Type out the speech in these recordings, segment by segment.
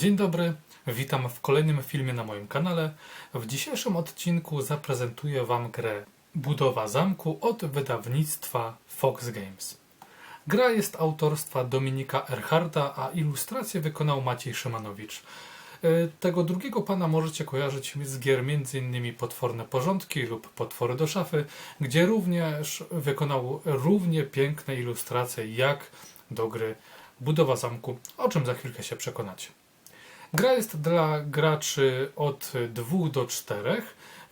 Dzień dobry, witam w kolejnym filmie na moim kanale. W dzisiejszym odcinku zaprezentuję Wam grę Budowa Zamku od wydawnictwa Fox Games. Gra jest autorstwa Dominika Erharda, a ilustrację wykonał Maciej Szymanowicz. E, Tego drugiego pana możecie kojarzyć z gier m.in. Potworne Porządki lub Potwory do szafy, gdzie również wykonał równie piękne ilustracje jak do gry Budowa Zamku, o czym za chwilkę się przekonacie. Gra jest dla graczy od 2 do 4,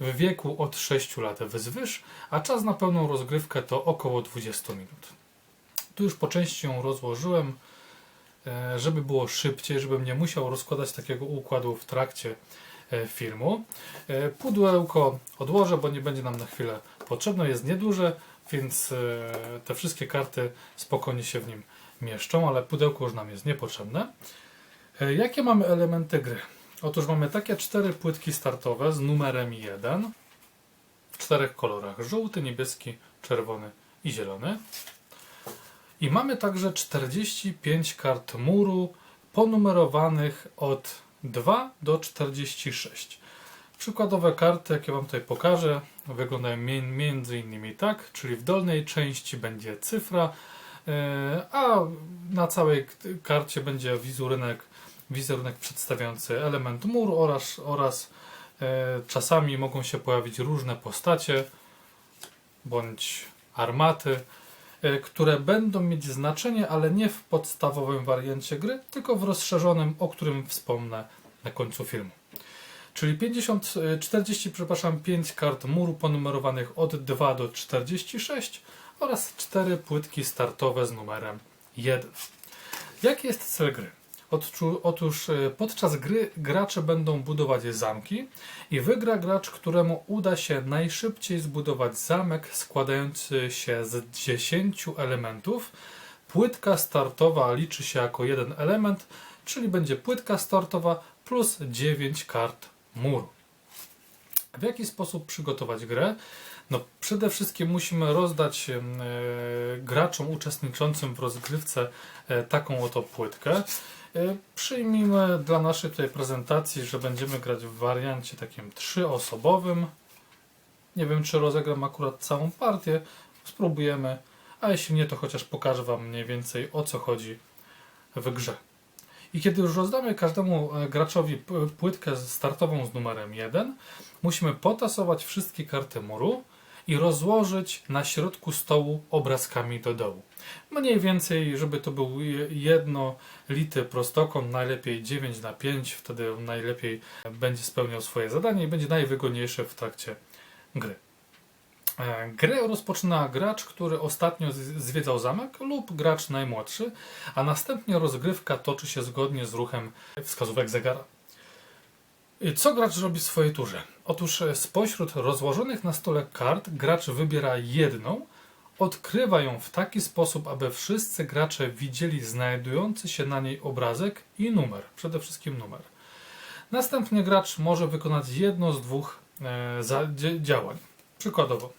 w wieku od 6 lat wzwyż, a czas na pełną rozgrywkę to około 20 minut. Tu już po części ją rozłożyłem, e, żeby było szybciej, żebym nie musiał rozkładać takiego układu w trakcie e, filmu. E, Pudełko odłożę, bo nie będzie nam na chwilę potrzebne, jest nieduże, więc te wszystkie karty spokojnie się w nim mieszczą, ale pudełko już nam jest niepotrzebne. E, Jakie mamy elementy gry? Otóż mamy takie cztery płytki startowe z numerem 1 w czterech kolorach: żółty, niebieski, czerwony i zielony. I mamy także 45 kart muru ponumerowanych od 2 do 46. Przykładowe karty, jakie Wam tutaj pokażę, wyglądają mi- między innymi tak, czyli w dolnej części będzie cyfra, e, a na całej karcie będzie wizerunek, wizerunek przedstawiający element muru oraz, oraz e, czasami mogą się pojawić różne postacie bądź armaty, e, które będą mieć znaczenie, ale nie w podstawowym wariancie gry, tylko w rozszerzonym, o którym wspomnę na końcu filmu. Czyli 50, e, 40, przepraszam, 5 kart muru ponumerowanych od 2 do 46 oraz 4 płytki startowe z numerem 1. Jaki jest cel gry? Otóż e, podczas gry gracze będą budować zamki i wygra gracz, któremu uda się najszybciej zbudować zamek składający się z 10 elementów. Płytka startowa liczy się jako jeden element, czyli będzie płytka startowa plus 9 kart muru. W jaki sposób przygotować grę? No, przede wszystkim musimy rozdać e, graczom uczestniczącym w rozgrywce e, taką oto płytkę. E, przyjmijmy dla naszej tutaj prezentacji, że będziemy grać w wariancie takim trzyosobowym. Nie wiem, czy rozegram akurat całą partię. Spróbujemy, a jeśli nie, to chociaż pokażę Wam mniej więcej o co chodzi w grze. I kiedy już rozdamy każdemu e, graczowi płytkę startową z numerem 1, musimy potasować wszystkie karty muru i rozłożyć na środku stołu obrazkami do dołu. Mniej więcej, żeby to był je- jednolity prostokąt, najlepiej 9 na 5, wtedy najlepiej będzie spełniał swoje zadanie i będzie najwygodniejszy w trakcie gry. E, Grę rozpoczyna gracz, który ostatnio zwiedzał zamek lub gracz najmłodszy, a następnie rozgrywka toczy się zgodnie z ruchem wskazówek zegara. I Co gracz robi w swojej turze? Otóż e, spośród rozłożonych na stole kart gracz wybiera jedną, odkrywa ją w taki sposób, aby wszyscy gracze widzieli znajdujący się na niej obrazek i numer, przede wszystkim numer. Następnie gracz może wykonać jedno z dwóch e, działań. Przykładowo,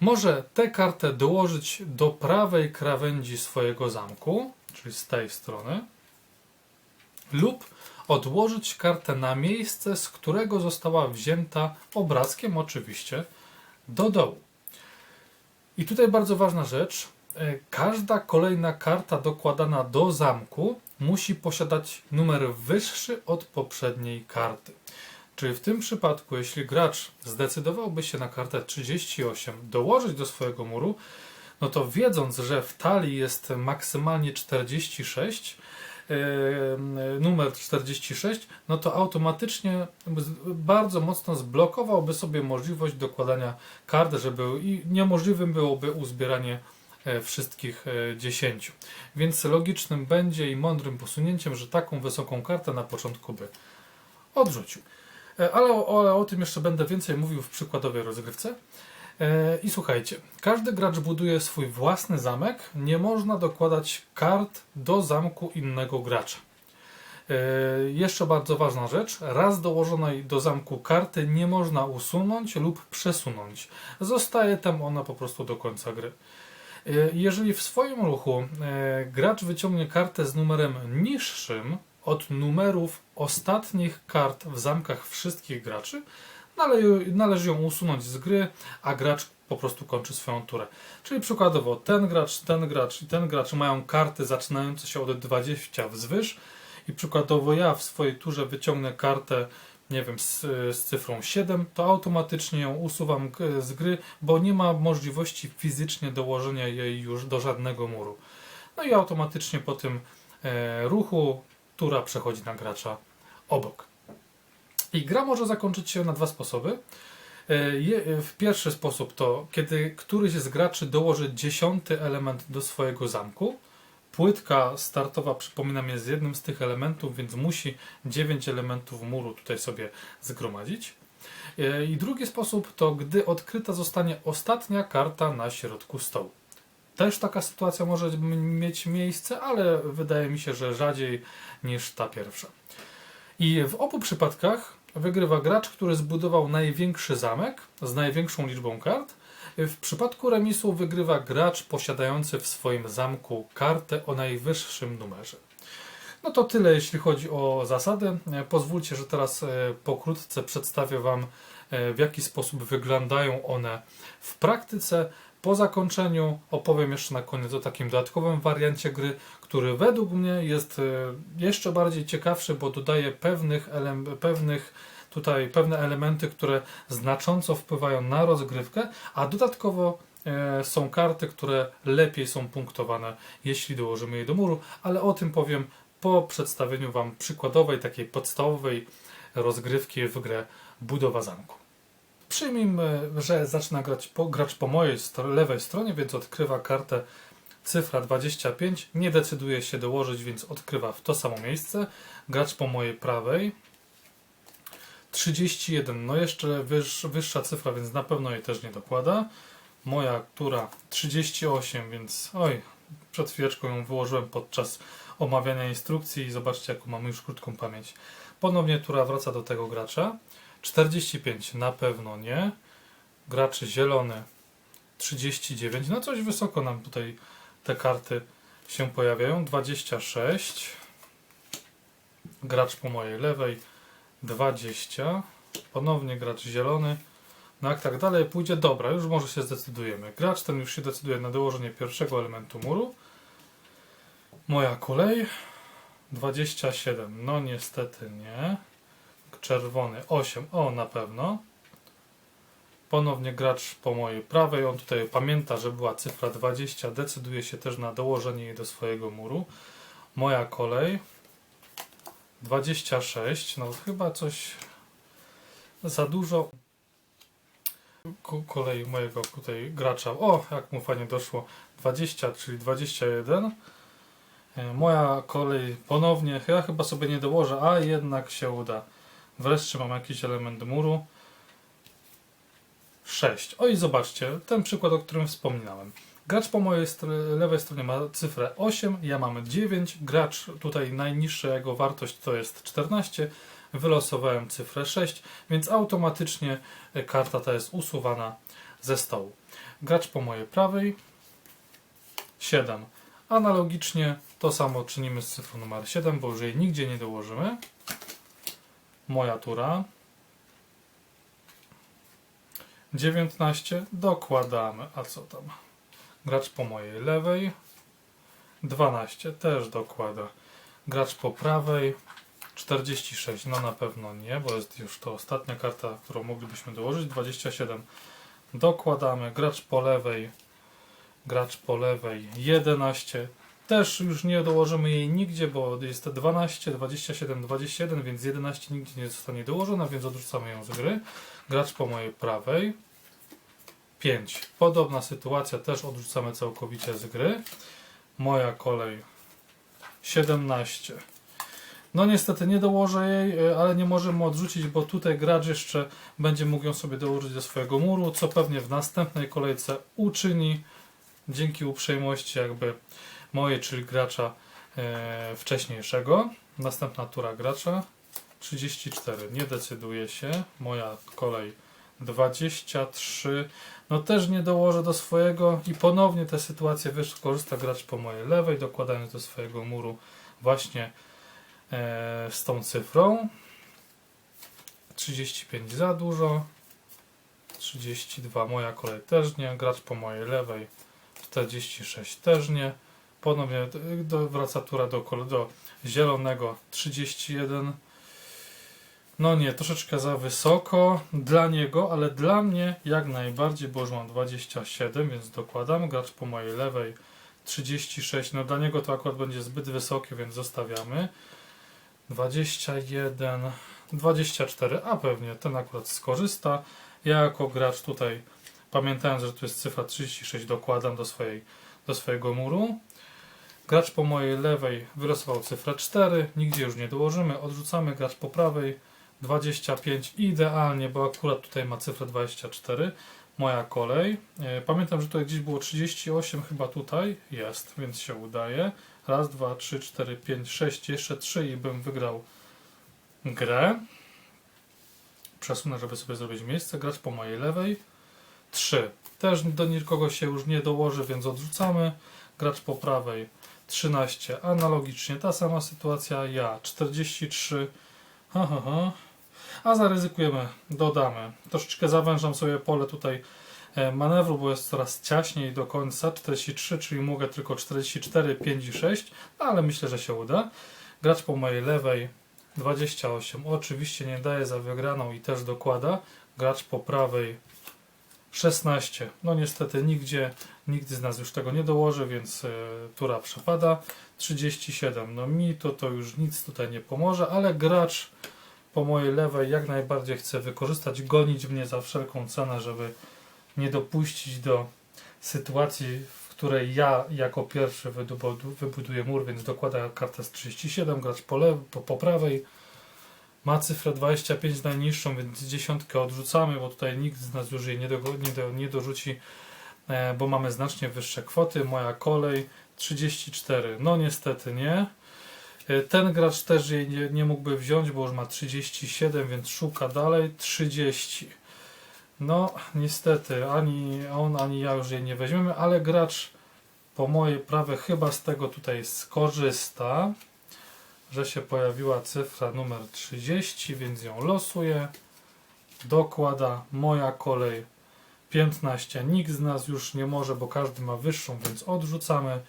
może tę kartę dołożyć do prawej krawędzi swojego zamku, czyli z tej strony, lub odłożyć kartę na miejsce, z którego została wzięta obrazkiem, oczywiście, do dołu. I tutaj bardzo ważna rzecz. e, Każda kolejna karta dokładana do zamku musi posiadać numer wyższy od poprzedniej karty. Czyli w tym przypadku, jeśli gracz zdecydowałby się na kartę 38 dołożyć do swojego muru, no to wiedząc, że w talii jest maksymalnie 46, e, numer 46, no to automatycznie bardzo mocno zblokowałby sobie możliwość dokładania kart, żeby i niemożliwym byłoby uzbieranie e, wszystkich e, 10. Więc logicznym będzie i mądrym posunięciem, że taką wysoką kartę na początku by odrzucił. E, Ale o, o, o tym jeszcze będę więcej mówił w przykładowej rozgrywce. E, I słuchajcie, każdy gracz buduje swój własny zamek. Nie można dokładać kart do zamku innego gracza. E, Jeszcze bardzo ważna rzecz. Raz dołożonej do zamku karty nie można usunąć lub przesunąć. Zostaje tam ona po prostu do końca gry. E, Jeżeli w swoim ruchu gracz wyciągnie kartę z numerem niższym od numerów ostatnich kart w zamkach wszystkich graczy, należy ją usunąć z gry, a gracz po prostu kończy swoją turę. Czyli przykładowo ten gracz, ten gracz i ten gracz mają karty zaczynające się od 20 wzwyż i przykładowo ja w swojej turze wyciągnę kartę nie wiem, z, z cyfrą 7, to automatycznie ją usuwam z gry, bo nie ma możliwości fizycznie dołożenia jej już do żadnego muru. No i automatycznie po tym e, ruchu tura przechodzi na gracza obok. I gra może zakończyć się na dwa sposoby. E, je, w pierwszy sposób to, kiedy któryś z graczy dołoży dziesiąty element do swojego zamku. Płytka startowa, przypominam, jest jednym z tych elementów, więc musi 9 elementów muru tutaj sobie zgromadzić. E, I drugi sposób to, gdy odkryta zostanie ostatnia karta na środku stołu. Też taka sytuacja może mieć miejsce, ale wydaje mi się, że rzadziej niż ta pierwsza. I w obu przypadkach wygrywa gracz, który zbudował największy zamek z największą liczbą kart. W przypadku remisu wygrywa gracz posiadający w swoim zamku kartę o najwyższym numerze. No to tyle, jeśli chodzi o zasady. Pozwólcie, że teraz e, pokrótce przedstawię Wam, e, w jaki sposób wyglądają one w praktyce. Po zakończeniu opowiem jeszcze na koniec o takim dodatkowym wariancie gry, który według mnie jest e, jeszcze bardziej ciekawszy, bo dodaje pewnych, pewnych tutaj pewne elementy, które znacząco wpływają na rozgrywkę, a dodatkowo e, są karty, które lepiej są punktowane, jeśli dołożymy je do muru, ale o tym powiem po przedstawieniu Wam przykładowej, takiej podstawowej rozgrywki w grę Budowa Zamku. Przyjmijmy, że zaczyna grać po, gracz po mojej lewej stronie, więc odkrywa kartę cyfra 25. Nie decyduje się dołożyć, więc odkrywa w to samo miejsce. Gracz po mojej prawej 31. No jeszcze wyż, wyższa cyfra, więc na pewno jej też nie dokłada. Moja, która 38, więc oj, przed chwileczką ją wyłożyłem podczas omawiania instrukcji i zobaczcie, jaką mamy już krótką pamięć. Ponownie tura wraca do tego gracza. 45 na pewno nie. Gracz zielony 39. No coś wysoko nam tutaj te karty się pojawiają. 26. Gracz po mojej lewej 20. Ponownie gracz zielony. No jak tak dalej pójdzie, dobra, już może się zdecydujemy. Gracz ten już się decyduje na dołożenie pierwszego elementu muru. Moja kolej 27. No niestety nie. Czerwony 8. O, na pewno. Ponownie gracz po mojej prawej. On tutaj pamięta, że była cyfra 20. Decyduje się też na dołożenie jej do swojego muru. Moja kolej 26. No chyba coś za dużo. Ko- Kolej mojego tutaj gracza. O, jak mu fajnie doszło. 20, czyli 21. E, Moja kolej ponownie. Ja chyba sobie nie dołożę, a jednak się uda. Wreszcie mam jakiś element muru. 6. O i zobaczcie, ten przykład, o którym wspominałem. Gracz po mojej lewej stronie ma cyfrę 8, ja mam 9. Gracz tutaj najniższa jego wartość to jest 14. Wylosowałem cyfrę 6, więc automatycznie karta ta jest usuwana ze stołu. Gracz po mojej prawej 7. Analogicznie to samo czynimy z cyfrą numer 7, bo już jej nigdzie nie dołożymy. Moja tura. 19 dokładamy, a co tam? Gracz po mojej lewej 12 też dokłada. Gracz po prawej 46, no na pewno nie, bo jest już to ostatnia karta, którą moglibyśmy dołożyć. 27 dokładamy. Gracz po lewej, gracz po lewej 11 też już nie dołożymy jej nigdzie, bo jest 12, 27, 21, więc 11 nigdzie nie zostanie dołożona, więc odrzucamy ją z gry. Gracz po mojej prawej 5. Podobna sytuacja, też odrzucamy całkowicie z gry. Moja kolej 17. No niestety nie dołożę jej, e, ale nie możemy odrzucić, bo tutaj gracz jeszcze będzie mógł ją sobie dołożyć do swojego muru, co pewnie w następnej kolejce uczyni dzięki uprzejmości jakby mojej, czyli gracza e, wcześniejszego. Następna tura gracza 34. Nie decyduje się. Moja kolej 23. No też nie dołożę do swojego i ponownie tę sytuację wykorzysta gracz po mojej lewej, dokładając do swojego muru właśnie e, z tą cyfrą. 35 za dużo. 32 moja kolej też nie. Gracz po mojej lewej 46 też nie. Ponownie do, wraca tura do, do zielonego 31. No nie, troszeczkę za wysoko dla niego, ale dla mnie jak najbardziej, bo już mam 27, więc dokładam. Gracz po mojej lewej 36. No dla niego to akurat będzie zbyt wysokie, więc zostawiamy. 21, 24, a pewnie ten akurat skorzysta. Ja jako gracz tutaj, pamiętając, że tu jest cyfra 36, dokładam do, swojej, do swojego muru. Gracz po mojej lewej wylosował cyfrę 4, nigdzie już nie dołożymy, odrzucamy. Gracz po prawej 25, idealnie, bo akurat tutaj ma cyfrę 24. Moja kolej. E, Pamiętam, że tutaj gdzieś było 38, chyba tutaj jest, więc się udaje. Raz, dwa, trzy, cztery, pięć, sześć, jeszcze trzy i bym wygrał grę. Przesunę, żeby sobie zrobić miejsce. Gracz po mojej lewej. 3. Też do nikogo się już nie dołoży, więc odrzucamy. Gracz po prawej 13. Analogicznie ta sama sytuacja. Ja 43. Ha, ha, ha. A zaryzykujemy, dodamy. Troszeczkę zawężam sobie pole tutaj e, manewru, bo jest coraz ciaśniej do końca. 43, czyli mogę tylko 44, 5 i 6, no, ale myślę, że się uda. Gracz po mojej lewej 28. Oczywiście nie daje za wygraną i też dokłada. Gracz po prawej 16. No niestety nigdzie, nigdy z nas już tego nie dołoży, więc e, tura przepada. 37. No mi to, to już nic tutaj nie pomoże, ale gracz po mojej lewej jak najbardziej chce wykorzystać, gonić mnie za wszelką cenę, żeby nie dopuścić do sytuacji, w której ja jako pierwszy wybudu- wybuduję mur, więc dokłada kartę z 37, gracz po, lew- po, po prawej ma cyfrę 25 najniższą, więc dziesiątkę odrzucamy, bo tutaj nikt z nas już jej nie, do, nie, do, nie dorzuci, bo mamy znacznie wyższe kwoty. Moja kolej 34, no niestety nie. E, Ten gracz też jej nie, nie mógłby wziąć, bo już ma 37, więc szuka dalej 30. No, niestety, ani on, ani ja już jej nie weźmiemy, ale gracz po mojej prawej chyba z tego tutaj skorzysta, że się pojawiła cyfra numer 30, więc ją losuję. Dokłada moja kolej 15. Nikt z nas już nie może, bo każdy ma wyższą, więc odrzucamy.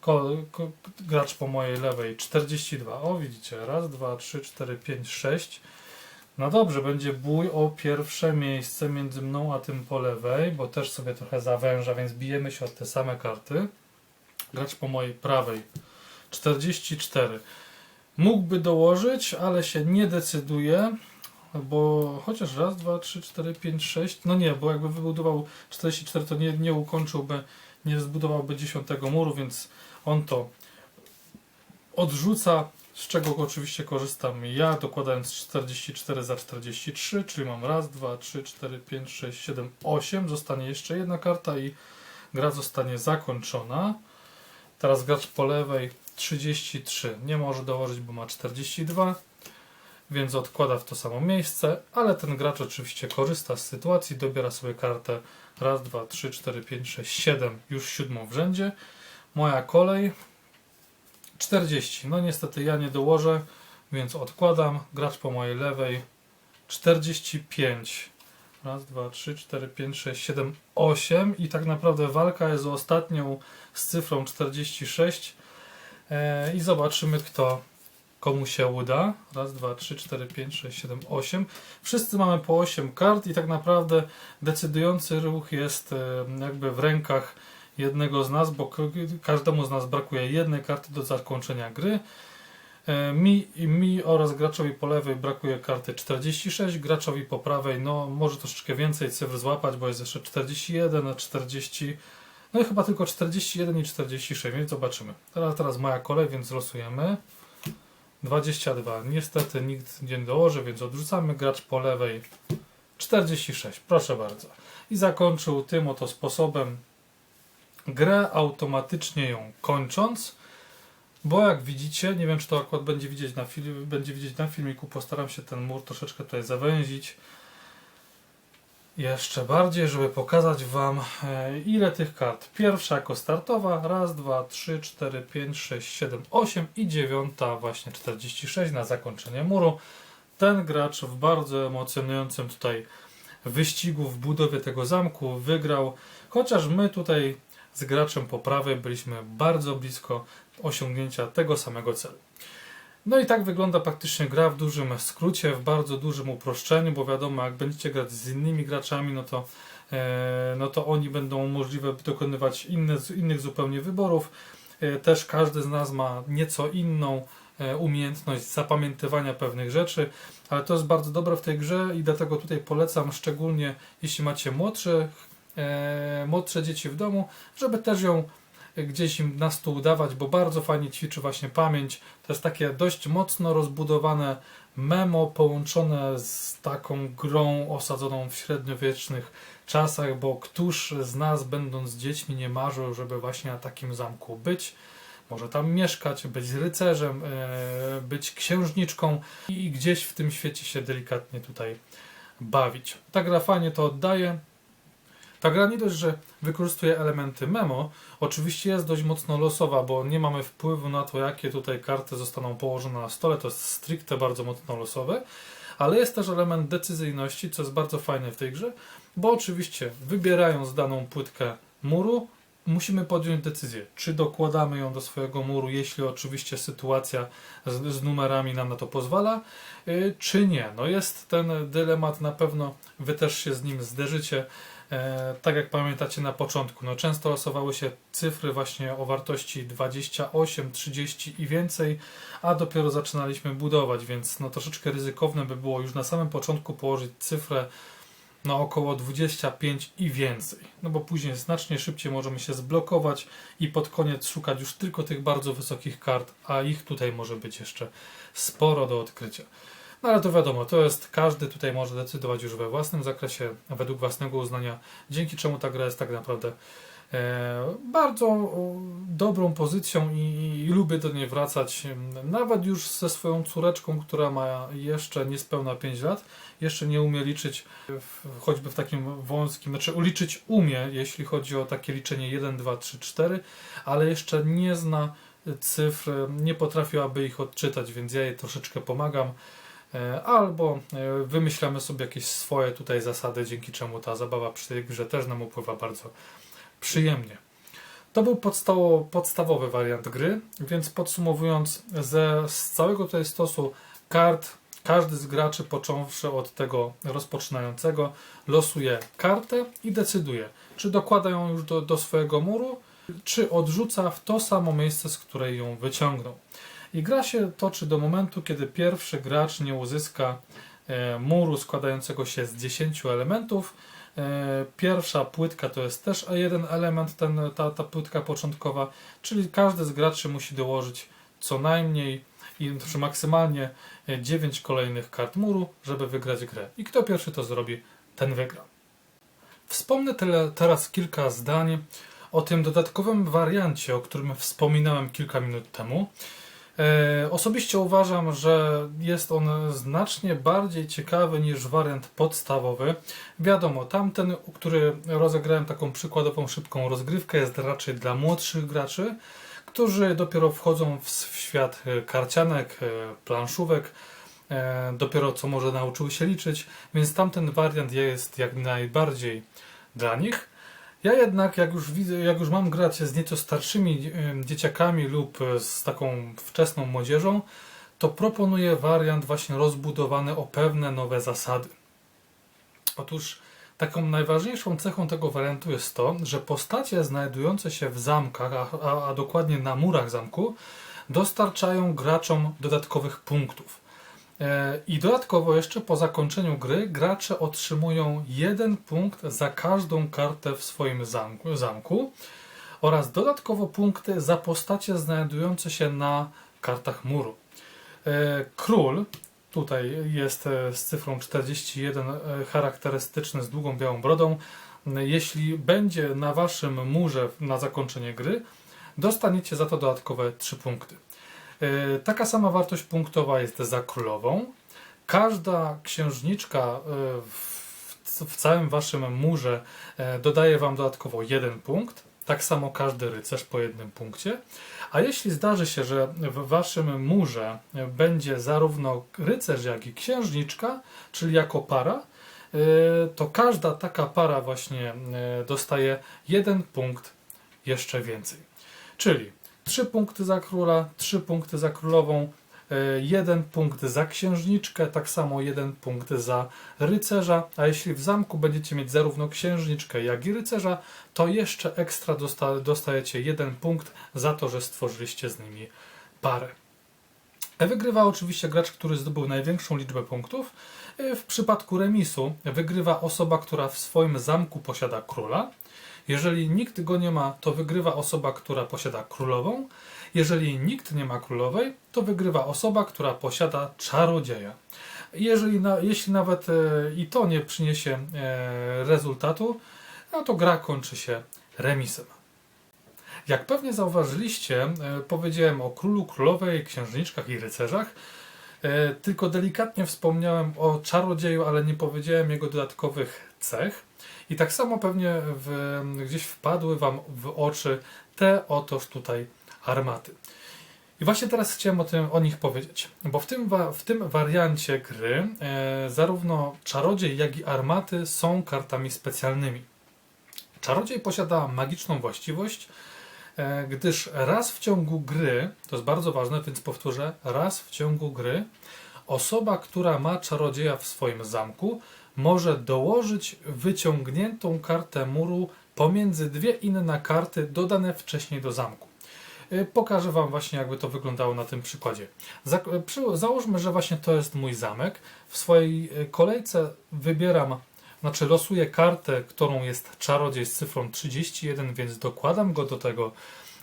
Ko, ko, gracz po mojej lewej 42. O, widzicie, raz, dwa, trzy, cztery, pięć, sześć. No dobrze, będzie bój o pierwsze miejsce między mną a tym po lewej, bo też sobie trochę zawęża, więc bijemy się o te same karty. Gracz po mojej prawej 44. Mógłby dołożyć, ale się nie decyduje, bo chociaż raz, dwa, trzy, cztery, pięć, sześć. No nie, bo jakby wybudował 44, to nie, nie ukończyłby, nie zbudowałby 10 muru, więc on to odrzuca, z czego oczywiście korzystam ja, dokładając 44 za 43, czyli mam raz, dwa, trzy, cztery, pięć, sześć, siedem, osiem. Zostanie jeszcze jedna karta i gra zostanie zakończona. Teraz gracz po lewej 33 nie może dołożyć, bo ma 42, więc odkłada w to samo miejsce, ale ten gracz oczywiście korzysta z sytuacji, dobiera sobie kartę raz, dwa, trzy, cztery, pięć, sześć, siedem, już siódmą w rzędzie. Moja kolej 40. No niestety ja nie dołożę, więc odkładam. Gracz po mojej lewej 45. Raz, dwa, trzy, cztery, pięć, sześć, siedem, osiem i tak naprawdę walka jest o ostatnią z cyfrą 46 e, i zobaczymy kto komu się uda. Raz, dwa, trzy, cztery, pięć, sześć, siedem, osiem. Wszyscy mamy po 8 kart i tak naprawdę decydujący ruch jest e, jakby w rękach jednego z nas, bo każdemu z nas brakuje jednej karty do zakończenia gry. E, Mi, mi oraz graczowi po lewej brakuje karty 46, graczowi po prawej no może troszeczkę więcej cyfr złapać, bo jest jeszcze 41, 40, no i chyba tylko 41 i 46, więc zobaczymy. Teraz, teraz moja kolej, więc losujemy. 22. Niestety nikt nie dołoży, więc odrzucamy. Gracz po lewej 46. Proszę bardzo. I zakończył tym oto sposobem grę automatycznie ją kończąc. Bo jak widzicie, nie wiem czy to akurat będzie widzieć na, będzie widzieć na filmiku, postaram się ten mur troszeczkę tutaj zawęzić. Jeszcze bardziej, żeby pokazać Wam e, ile tych kart. Pierwsza jako startowa, raz, dwa, trzy, cztery, pięć, sześć, siedem, osiem i dziewiąta właśnie 46 na zakończenie muru. Ten gracz w bardzo emocjonującym tutaj wyścigu w budowie tego zamku wygrał, chociaż my tutaj z graczem po prawej byliśmy bardzo blisko osiągnięcia tego samego celu. No i tak wygląda praktycznie gra w dużym skrócie, w bardzo dużym uproszczeniu, bo wiadomo, jak będziecie grać z innymi graczami, no to, e, no to oni będą możliwe dokonywać inne, innych zupełnie wyborów. E, też każdy z nas ma nieco inną e, umiejętność zapamiętywania pewnych rzeczy, ale to jest bardzo dobre w tej grze i dlatego tutaj polecam, szczególnie jeśli macie młodszych, e, młodsze dzieci w domu, żeby też ją gdzieś im na stół dawać, bo bardzo fajnie ćwiczy właśnie pamięć. To jest takie dość mocno rozbudowane memo połączone z taką grą osadzoną w średniowiecznych czasach, bo któż z nas będąc dziećmi nie marzył, żeby właśnie na takim zamku być, może tam mieszkać, być rycerzem, e, być księżniczką i gdzieś w tym świecie się delikatnie tutaj bawić. Ta gra fajnie to oddaje. Ta gra nie dość, że wykorzystuje elementy memo, oczywiście jest dość mocno losowa, bo nie mamy wpływu na to, jakie tutaj karty zostaną położone na stole, to jest stricte bardzo mocno losowe, ale jest też element decyzyjności, co jest bardzo fajne w tej grze, bo oczywiście wybierając daną płytkę muru, musimy podjąć decyzję, czy dokładamy ją do swojego muru, jeśli oczywiście sytuacja z, z numerami nam na to pozwala, yy, czy nie. No jest ten dylemat, na pewno wy też się z nim zderzycie. E, tak jak pamiętacie na początku, no często losowały się cyfry właśnie o wartości 28, 30 i więcej, a dopiero zaczynaliśmy budować, więc no troszeczkę ryzykowne by było już na samym początku położyć cyfrę na około 25 i więcej. No bo później znacznie szybciej możemy się zblokować i pod koniec szukać już tylko tych bardzo wysokich kart, a ich tutaj może być jeszcze sporo do odkrycia. No ale to wiadomo, to jest każdy tutaj może decydować już we własnym zakresie, według własnego uznania, dzięki czemu ta gra jest tak naprawdę e, bardzo dobrą pozycją i, i lubię do niej wracać. Nawet już ze swoją córeczką, która ma jeszcze niespełna 5 lat, jeszcze nie umie liczyć w, choćby w takim wąskim, znaczy uliczyć umie, jeśli chodzi o takie liczenie 1, 2, 3, 4, ale jeszcze nie zna cyfr, nie potrafiłaby ich odczytać, więc ja jej troszeczkę pomagam. E, albo e, wymyślamy sobie jakieś swoje tutaj zasady, dzięki czemu ta zabawa przy tej grze też nam upływa bardzo przyjemnie. To był podstawo, podstawowy wariant gry, więc podsumowując, ze, z całego tutaj stosu kart, każdy z graczy, począwszy od tego rozpoczynającego, losuje kartę i decyduje, czy dokłada ją już do, do swojego muru, czy odrzuca w to samo miejsce, z której ją wyciągnął. I gra się toczy do momentu, kiedy pierwszy gracz nie uzyska e, muru składającego się z 10 elementów. E, pierwsza płytka to jest też jeden element, ten, ta, ta płytka początkowa, czyli każdy z graczy musi dołożyć co najmniej i znaczy maksymalnie 9 kolejnych kart muru, żeby wygrać grę. I kto pierwszy to zrobi, ten wygra. Wspomnę tyle, teraz kilka zdań o tym dodatkowym wariancie, o którym wspominałem kilka minut temu. E, osobiście uważam, że jest on znacznie bardziej ciekawy niż wariant podstawowy. Wiadomo, tamten, który rozegrałem taką przykładową szybką rozgrywkę, jest raczej dla młodszych graczy, którzy dopiero wchodzą w świat karcianek, e, planszówek, e, dopiero co może nauczyły się liczyć, więc tamten wariant jest jak najbardziej dla nich. Ja jednak, jak już widzę, jak już mam grać z nieco starszymi dzieciakami lub e, z taką wczesną młodzieżą, to proponuję wariant właśnie rozbudowany o pewne nowe zasady. Otóż taką najważniejszą cechą tego wariantu jest to, że postacie znajdujące się w zamkach, a, a, a dokładnie na murach zamku, dostarczają graczom dodatkowych punktów. E, I dodatkowo jeszcze po zakończeniu gry gracze otrzymują jeden punkt za każdą kartę w swoim zamku, zamku oraz dodatkowo punkty za postacie znajdujące się na kartach muru. E, król, tutaj jest e, z cyfrą 41 charakterystyczny z długą białą brodą. Jeśli będzie na waszym murze na zakończenie gry, dostaniecie za to dodatkowe 3 punkty. E, taka sama wartość punktowa jest za królową. Każda księżniczka e, w całym waszym murze e, dodaje wam dodatkowo jeden punkt. Tak samo każdy rycerz po jednym punkcie. A jeśli zdarzy się, że w waszym murze będzie zarówno rycerz, jak i księżniczka, czyli jako para, to każda taka para właśnie dostaje jeden punkt jeszcze więcej. Czyli trzy punkty za króla, trzy punkty za królową, e, jeden punkt za księżniczkę, tak samo jeden punkt za rycerza, a jeśli w zamku będziecie mieć zarówno księżniczkę, jak i rycerza, to jeszcze ekstra dosta dostajecie jeden punkt za to, że stworzyliście z nimi parę. Wygrywa oczywiście gracz, który zdobył największą liczbę punktów. W przypadku remisu wygrywa osoba, która w swoim zamku posiada króla. Jeżeli nikt go nie ma, to wygrywa osoba, która posiada królową. Jeżeli nikt nie ma królowej, to wygrywa osoba, która posiada czarodzieja. Jeżeli na, jeśli nawet e, i to nie przyniesie e, rezultatu, no to gra kończy się remisem. Jak pewnie zauważyliście, e, powiedziałem o królu, królowej, księżniczkach i rycerzach. Tylko delikatnie wspomniałem o czarodzieju, ale nie powiedziałem jego dodatkowych cech. I tak samo pewnie w, gdzieś wpadły Wam w oczy te otoż tutaj armaty. I właśnie teraz chciałem o, tym, o nich powiedzieć, bo w tym, w tym wariancie gry e, zarówno czarodziej, jak i armaty są kartami specjalnymi. Czarodziej posiada magiczną właściwość, e, gdyż raz w ciągu gry, to jest bardzo ważne, więc powtórzę, raz w ciągu gry osoba, która ma czarodzieja w swoim zamku, może dołożyć wyciągniętą kartę muru pomiędzy dwie inne karty dodane wcześniej do zamku. Y, Pokażę Wam właśnie, jakby to wyglądało na tym przykładzie. Za, przy, załóżmy, że właśnie to jest mój zamek. W swojej y, kolejce wybieram, znaczy losuję kartę, którą jest czarodziej z cyfrą 31, więc dokładam go do tego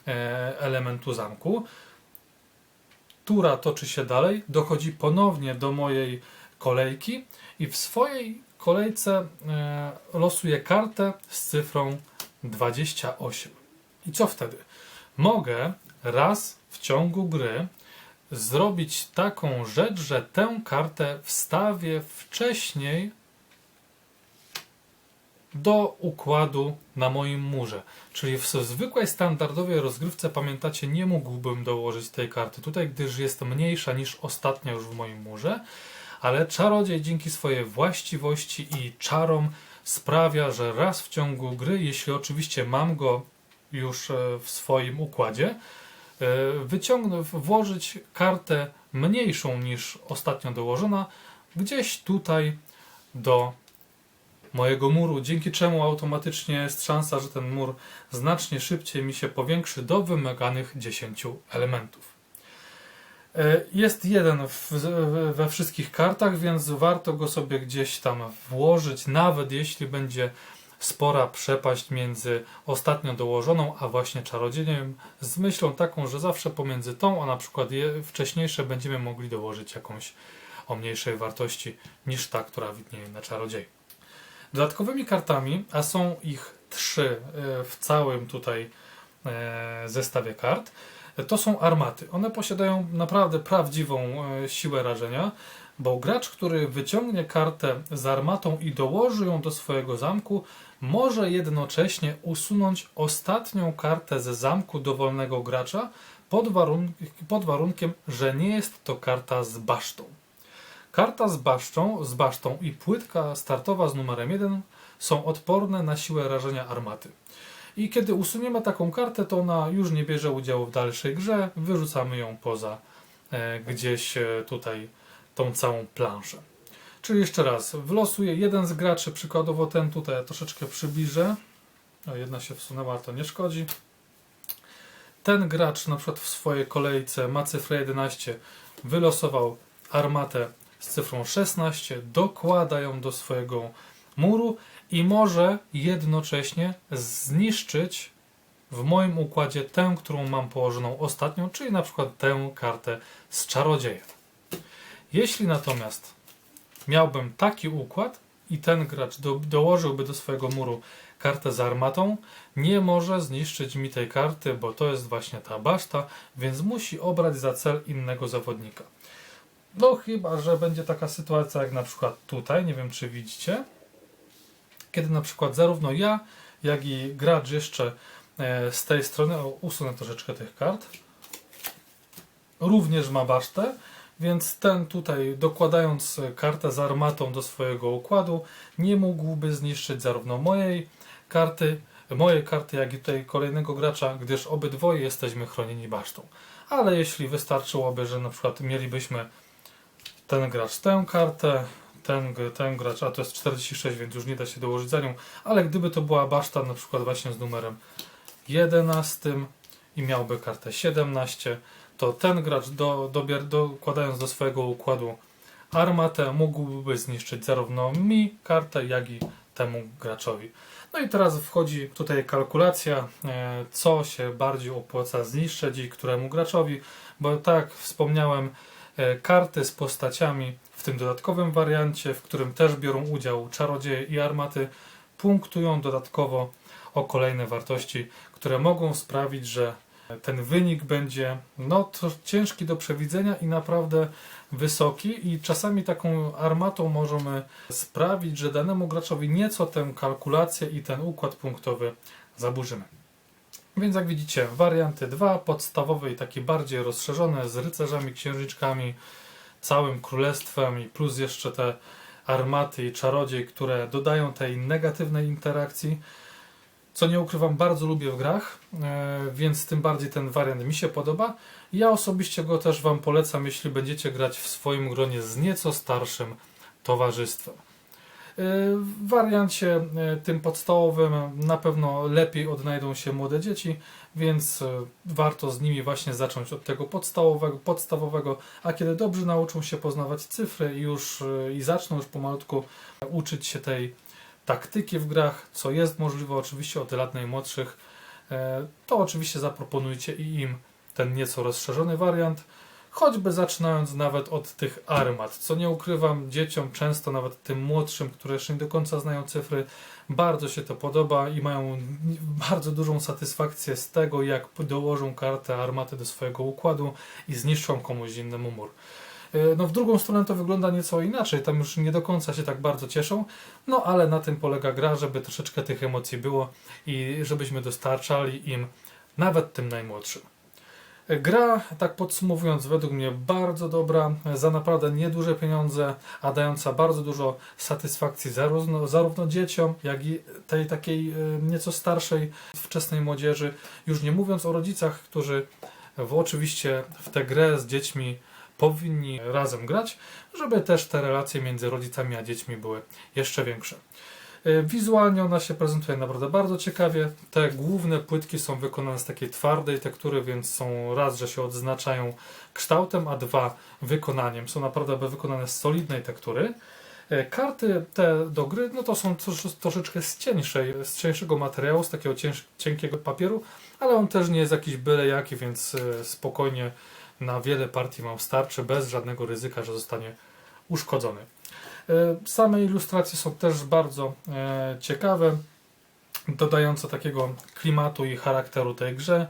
e, elementu zamku. Tura toczy się dalej, dochodzi ponownie do mojej kolejki i w swojej kolejce e, losuję kartę z cyfrą 28. I co wtedy? Mogę raz w ciągu gry zrobić taką rzecz, że tę kartę wstawię wcześniej do układu na moim murze. Czyli w zwykłej, standardowej rozgrywce, pamiętacie, nie mógłbym dołożyć tej karty tutaj, gdyż jest mniejsza niż ostatnia już w moim murze, ale czarodziej dzięki swojej właściwości i czarom sprawia, że raz w ciągu gry, jeśli oczywiście mam go już e, w swoim układzie, e, wyciągnąć, włożyć kartę mniejszą niż ostatnio dołożona, gdzieś tutaj do mojego muru, dzięki czemu automatycznie jest szansa, że ten mur znacznie szybciej mi się powiększy do wymaganych 10 elementów. E, Jest jeden w, we wszystkich kartach, więc warto go sobie gdzieś tam włożyć, nawet jeśli będzie spora przepaść między ostatnio dołożoną, a właśnie czarodziejem, z myślą taką, że zawsze pomiędzy tą, a na przykład wcześniejsze będziemy mogli dołożyć jakąś o mniejszej wartości niż ta, która widnieje na czarodzieju. Dodatkowymi kartami, a są ich trzy e, w całym tutaj e, zestawie kart, to są armaty. One posiadają naprawdę prawdziwą e, siłę rażenia, bo gracz, który wyciągnie kartę z armatą i dołoży ją do swojego zamku, może jednocześnie usunąć ostatnią kartę ze zamku dowolnego gracza pod, warun- pod warunkiem, że nie jest to karta z basztą. Karta z basztą, z basztą i płytka startowa z numerem 1 są odporne na siłę rażenia armaty. I kiedy usuniemy taką kartę, to ona już nie bierze udziału w dalszej grze, wyrzucamy ją poza e, gdzieś e, tutaj tą całą planszę. Czyli jeszcze raz, wylosuję jeden z graczy, przykładowo ten tutaj, troszeczkę przybliżę. O, jedna się wsunęła, to nie szkodzi. Ten gracz na przykład w swojej kolejce ma cyfrę 11, wylosował armatę z cyfrą 16, dokłada ją do swojego muru i może jednocześnie zniszczyć w moim układzie tę, którą mam położoną ostatnią, czyli na przykład tę kartę z czarodziejem. Jeśli natomiast miałbym taki układ i ten gracz do, dołożyłby do swojego muru kartę z armatą, nie może zniszczyć mi tej karty, bo to jest właśnie ta baszta, więc musi obrać za cel innego zawodnika. No chyba, że będzie taka sytuacja jak na przykład tutaj, nie wiem czy widzicie. Kiedy na przykład zarówno ja, jak i gracz jeszcze e, z tej strony, o, usunę troszeczkę tych kart, również ma basztę, więc ten tutaj dokładając kartę z armatą do swojego układu nie mógłby zniszczyć zarówno mojej karty, mojej karty, jak i tutaj kolejnego gracza, gdyż obydwoje jesteśmy chronieni basztą. Ale jeśli wystarczyłoby, że na przykład mielibyśmy ten gracz tę kartę, ten, ten gracz, a to jest 46, więc już nie da się dołożyć za nią, ale gdyby to była baszta na przykład właśnie z numerem 11 i miałby kartę 17, to ten gracz do, dobier, dokładając do swojego układu armatę mógłby zniszczyć zarówno mi kartę, jak i temu graczowi. No i teraz wchodzi tutaj kalkulacja, e, co się bardziej opłaca zniszczyć i któremu graczowi, bo tak jak wspomniałem, e, karty z postaciami w tym dodatkowym wariancie, w którym też biorą udział czarodzieje i armaty, punktują dodatkowo o kolejne wartości, które mogą sprawić, że ten wynik będzie no, ciężki do przewidzenia i naprawdę wysoki i czasami taką armatą możemy sprawić, że danemu graczowi nieco tę kalkulację i ten układ punktowy zaburzymy. Więc jak widzicie, warianty dwa, podstawowe i takie bardziej rozszerzone z rycerzami, księżniczkami, całym królestwem i plus jeszcze te armaty i czarodziej, które dodają tej negatywnej interakcji, co nie ukrywam, bardzo lubię w grach, e, więc tym bardziej ten wariant mi się podoba. Ja osobiście go też Wam polecam, jeśli będziecie grać w swoim gronie z nieco starszym towarzystwem. E, W wariancie e, tym podstawowym na pewno lepiej odnajdą się młode dzieci, więc e, warto z nimi właśnie zacząć od tego podstawowego, podstawowego. A kiedy dobrze nauczą się poznawać cyfry i już i zaczną już pomalutku uczyć się tej taktyki w grach, co jest możliwe oczywiście od lat najmłodszych, to oczywiście zaproponujcie i im ten nieco rozszerzony wariant, choćby zaczynając nawet od tych armat, co nie ukrywam, dzieciom często, nawet tym młodszym, które jeszcze nie do końca znają cyfry, bardzo się to podoba i mają bardzo dużą satysfakcję z tego, jak dołożą kartę armaty do swojego układu i zniszczą komuś innemu mur. E, No w drugą stronę to wygląda nieco inaczej, tam już nie do końca się tak bardzo cieszą, no ale na tym polega gra, żeby troszeczkę tych emocji było i żebyśmy dostarczali im nawet tym najmłodszym. Gra, tak podsumowując, według mnie bardzo dobra, za naprawdę nieduże pieniądze, a dająca bardzo dużo satysfakcji zarówno, zarówno dzieciom, jak i tej takiej e, nieco starszej, wczesnej młodzieży. Już nie mówiąc o rodzicach, którzy w, oczywiście w tę grę z dziećmi powinni razem grać, żeby też te relacje między rodzicami a dziećmi były jeszcze większe. E, Wizualnie ona się prezentuje naprawdę bardzo ciekawie. Te główne płytki są wykonane z takiej twardej tektury, więc są raz, że się odznaczają kształtem, a dwa wykonaniem. Są naprawdę wykonane z solidnej tektury. E, Karty te do gry no to są trosz, troszeczkę z cieńszej, z cieńszego materiału, z takiego cienkiego papieru, ale on też nie jest jakiś byle jaki, więc e, spokojnie na wiele partii Wam starczy, bez żadnego ryzyka, że zostanie uszkodzony. E, Same ilustracje są też bardzo e, ciekawe, dodające takiego klimatu i charakteru tej grze.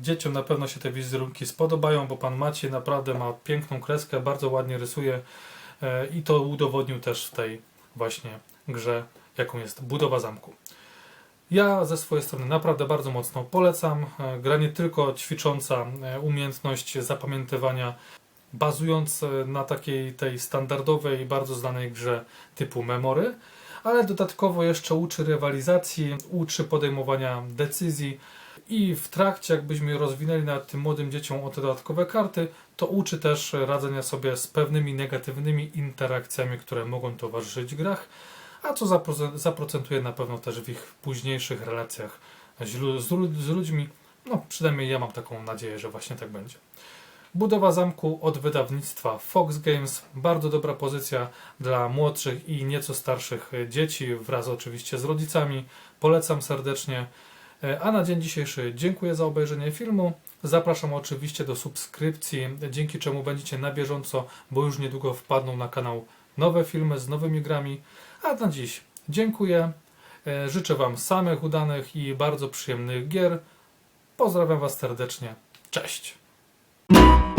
Dzieciom na pewno się te wizerunki spodobają, bo pan Maciej naprawdę ma piękną kreskę, bardzo ładnie rysuje e, i to udowodnił też w tej właśnie grze, jaką jest budowa zamku. Ja ze swojej strony naprawdę bardzo mocno polecam. Gra nie tylko ćwicząca umiejętność zapamiętywania, bazując e, na takiej tej standardowej, bardzo znanej grze typu memory, ale dodatkowo jeszcze uczy rywalizacji, uczy podejmowania decyzji i w trakcie, jakbyśmy rozwinęli nad tym młodym dzieciom o te dodatkowe karty, to uczy też radzenia sobie z pewnymi negatywnymi interakcjami, które mogą towarzyszyć grach, a co zapro- zaprocentuje na pewno też w ich późniejszych relacjach z ludźmi. No, przynajmniej ja mam taką nadzieję, że właśnie tak będzie. Budowa zamku od wydawnictwa Fox Games. Bardzo dobra pozycja dla młodszych i nieco starszych dzieci, wraz oczywiście z rodzicami. Polecam serdecznie. E, A na dzień dzisiejszy dziękuję za obejrzenie filmu. Zapraszam oczywiście do subskrypcji, dzięki czemu będziecie na bieżąco, bo już niedługo wpadną na kanał nowe filmy z nowymi grami. A na dziś dziękuję. E, Życzę Wam samych udanych i bardzo przyjemnych gier. Pozdrawiam Was serdecznie. Cześć! you